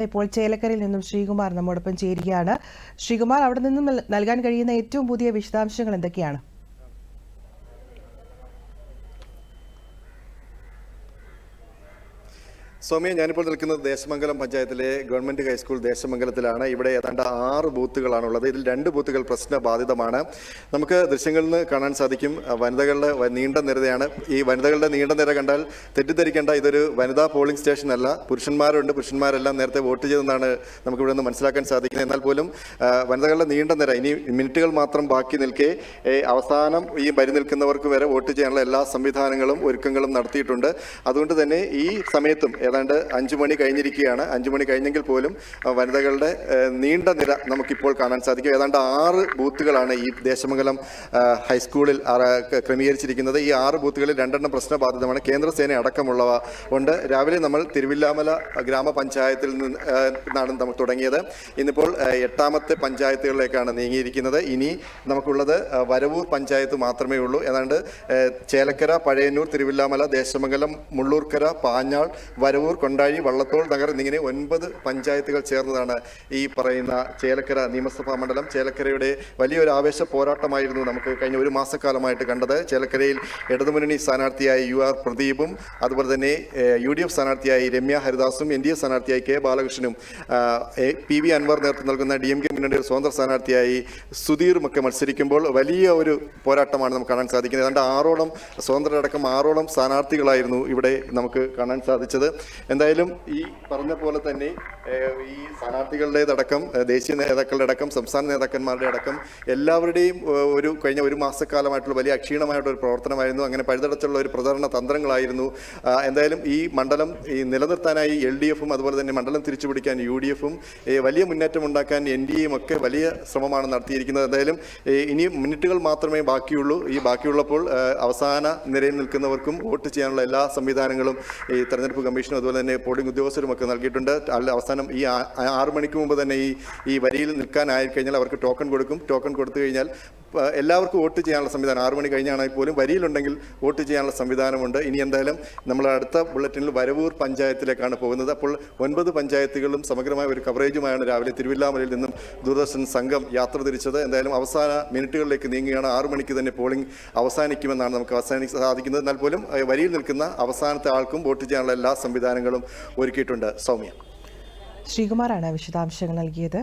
ഇപ്പോൾ ചേലക്കരയിൽ നിന്നും ശ്രീകുമാർ നമ്മോടൊപ്പം ചേരുകയാണ്. ശ്രീകുമാർ അവിടെ നിന്നും നൽ- നൽകാൻ കഴിയുന്ന ഏറ്റവും പുതിയ വിശദാംശങ്ങൾ എന്തൊക്കെയാണ്? സൗമ്യ ഞാനിപ്പോൾ നിൽക്കുന്നത് ദേശമംഗലം പഞ്ചായത്തിലെ ഗവൺമെന്റ് ഹൈസ്കൂൾ ദേശമംഗലത്തിലാണ്. ഇവിടെ ഏതാണ്ട് ആറ് ബൂത്തുകളാണുള്ളത്. ഇതിൽ രണ്ട് ബൂത്തുകൾ പ്രശ്നബാധിതമാണ്. നമുക്ക് ദൃശ്യങ്ങളിൽ നിന്ന് കാണാൻ സാധിക്കും വനിതകളുടെ നീണ്ട നിരതയാണ്. ഈ വനിതകളുടെ നീണ്ട നിര കണ്ടാൽ തെറ്റിദ്ധരിക്കേണ്ട ഇതൊരു വനിതാ പോളിംഗ് സ്റ്റേഷൻ അല്ല പുരുഷന്മാരുണ്ട് പുരുഷന്മാരെല്ലാം നേരത്തെ വോട്ട് ചെയ്തെന്നാണ് നമുക്ക് ഇവിടെ നിന്ന് മനസ്സിലാക്കാൻ സാധിക്കുന്നത്. എന്നാൽ പോലും വനിതകളുടെ നീണ്ട നിര ഇനി മിനിറ്റുകൾ മാത്രം ബാക്കി നിൽക്കെ അവസാനം ഈ വരി നിൽക്കുന്നവർക്ക് വരെ വോട്ട് ചെയ്യാനുള്ള എല്ലാ സംവിധാനങ്ങളും ഒരുക്കങ്ങളും നടത്തിയിട്ടുണ്ട്. അതുകൊണ്ട് തന്നെ ഈ സമയത്തും അഞ്ചു മണി കഴിഞ്ഞിരിക്കുകയാണ്. അഞ്ചു മണി കഴിഞ്ഞെങ്കിൽ പോലും വനിതകളുടെ നീണ്ട നിര നമുക്കിപ്പോൾ കാണാൻ സാധിക്കും. ഏതാണ്ട് ആറ് ബൂത്തുകളാണ് ഈ ദേശമംഗലം ഹൈസ്കൂളിൽ ക്രമീകരിച്ചിരിക്കുന്നത്. ഈ ആറ് ബൂത്തുകളിൽ രണ്ടെണ്ണം പ്രശ്നബാധിതമാണ്. കേന്ദ്രസേന അടക്കമുള്ളവ ഉണ്ട്. രാവിലെ നമ്മൾ തിരുവില്ലാമല ഗ്രാമപഞ്ചായത്തിൽ നിന്നാണ് നമ്മൾ തുടങ്ങിയത്. ഇന്നിപ്പോൾ എട്ടാമത്തെ പഞ്ചായത്തുകളിലേക്കാണ് നീങ്ങിയിരിക്കുന്നത്. ഇനി നമുക്കുള്ളത് വരവൂർ പഞ്ചായത്ത് മാത്രമേ ഉള്ളൂ. ഏതാണ്ട് ചേലക്കര പഴയന്നൂർ തിരുവില്ലാമല ദേശമംഗലം മുള്ളൂർക്കര പാഞ്ഞാൾ വരവൂർ കൊണ്ടാഴി വള്ളത്തോൾ നഗർ എന്നിങ്ങനെ ഒൻപത് പഞ്ചായത്തുകൾ ചേർന്നതാണ് ഈ പറയുന്ന ചേലക്കര നിയമസഭാ മണ്ഡലം. ചേലക്കരയുടെ വലിയൊരു ആവേശ പോരാട്ടമായിരുന്നു നമുക്ക് കഴിഞ്ഞ ഒരു മാസക്കാലമായിട്ട് കണ്ടത്. ചേലക്കരയിൽ ഇടതുമുന്നണി സ്ഥാനാർത്ഥിയായ യു ആർ പ്രദീപും അതുപോലെ തന്നെ യു ഡി എഫ് സ്ഥാനാർത്ഥിയായി രമ്യ ഹരിദാസും എൻ ഡി എ സ്ഥാനാർത്ഥിയായി കെ ബാലകൃഷ്ണനും പി വി അൻവർ നേതൃത്വം നൽകുന്ന ഡി എം കെ മുന്നണിയുടെ സ്വതന്ത്ര സ്ഥാനാർത്ഥിയായി സുധീറും ഒക്കെ മത്സരിക്കുമ്പോൾ വലിയ ഒരു പോരാട്ടമാണ് നമുക്ക് കാണാൻ സാധിക്കുന്നത്. ഏതാണ്ട് ആറോളം സ്വതന്ത്രരടക്കം ആറോളം സ്ഥാനാർത്ഥികളായിരുന്നു ഇവിടെ നമുക്ക് കാണാൻ സാധിച്ചത്. എന്തായാലും ഈ പറഞ്ഞ പോലെ തന്നെ ഈ സ്ഥാനാർത്ഥികളുടേതടക്കം ദേശീയ നേതാക്കളുടെ അടക്കം സംസ്ഥാന നേതാക്കന്മാരുടെ അടക്കം എല്ലാവരുടെയും ഒരു കഴിഞ്ഞ ഒരു മാസക്കാലമായിട്ടുള്ള വലിയ അക്ഷീണമായിട്ടുള്ള ഒരു പ്രവർത്തനമായിരുന്നു. അങ്ങനെ പഴുതടച്ചുള്ള ഒരു പ്രചരണ തന്ത്രങ്ങളായിരുന്നു. എന്തായാലും ഈ മണ്ഡലം ഈ നിലനിർത്താനായി എൽ ഡി എഫും അതുപോലെ തന്നെ മണ്ഡലം തിരിച്ചുപിടിക്കാൻ യു ഡി എഫും വലിയ മുന്നേറ്റം ഉണ്ടാക്കാൻ എൻ ഡി എയും ഒക്കെ വലിയ ശ്രമമാണ് നടത്തിയിരിക്കുന്നത്. എന്തായാലും ഇനി മിനിറ്റുകൾ മാത്രമേ ബാക്കിയുള്ളൂ. ഈ ബാക്കിയുള്ളപ്പോൾ അവസാന നിരയിൽ നിൽക്കുന്നവർക്കും വോട്ട് ചെയ്യാനുള്ള എല്ലാ സംവിധാനങ്ങളും ഈ തെരഞ്ഞെടുപ്പ് കമ്മീഷനും അതുപോലെ തന്നെ പോളിംഗ് ഉദ്യോഗസ്ഥരുമൊക്കെ നൽകിയിട്ടുണ്ട്. അല്ല അവസാനം ഈ ആറ് മണിക്ക് മുമ്പ് തന്നെ ഈ ഈ വരിയിൽ നിൽക്കാനായി കഴിഞ്ഞാൽ അവർക്ക് ടോക്കൺ കൊടുക്കും. ടോക്കൺ കൊടുത്തു കഴിഞ്ഞാൽ എല്ലാവർക്കും വോട്ട് ചെയ്യാനുള്ള സംവിധാനം. ആറു മണി കഴിഞ്ഞാണെങ്കിൽ പോലും വരിയിലുണ്ടെങ്കിൽ വോട്ട് ചെയ്യാനുള്ള സംവിധാനമുണ്ട്. ഇനി എന്തായാലും നമ്മൾ അടുത്ത ബുള്ളറ്റിനിൽ വരവൂർ പഞ്ചായത്തിലേക്കാണ് പോകുന്നത്. അപ്പോൾ ഒൻപത് പഞ്ചായത്തുകളും സമഗ്രമായ ഒരു കവറേജുമായാണ് രാവിലെ തിരുവില്ലാമലയിൽ നിന്നും ദൂരദർശൻ സംഘം യാത്ര തിരിച്ചത്. എന്തായാലും അവസാന മിനിറ്റുകളിലേക്ക് നീങ്ങുകയാണ്. ആറു മണിക്ക് തന്നെ പോളിംഗ് അവസാനിക്കുമെന്നാണ് നമുക്ക് അവസാനിക്കാൻ സാധിക്കുന്നത്. എന്നാൽ പോലും വരിയിൽ നിൽക്കുന്ന അവസാനത്തെ ആൾക്കും വോട്ട് ചെയ്യാനുള്ള എല്ലാ സംവിധാനങ്ങളും ഒരുക്കിയിട്ടുണ്ട്. സൗമ്യ. ശ്രീകുമാറാണ് വിശദാംശങ്ങൾ നൽകിയത്.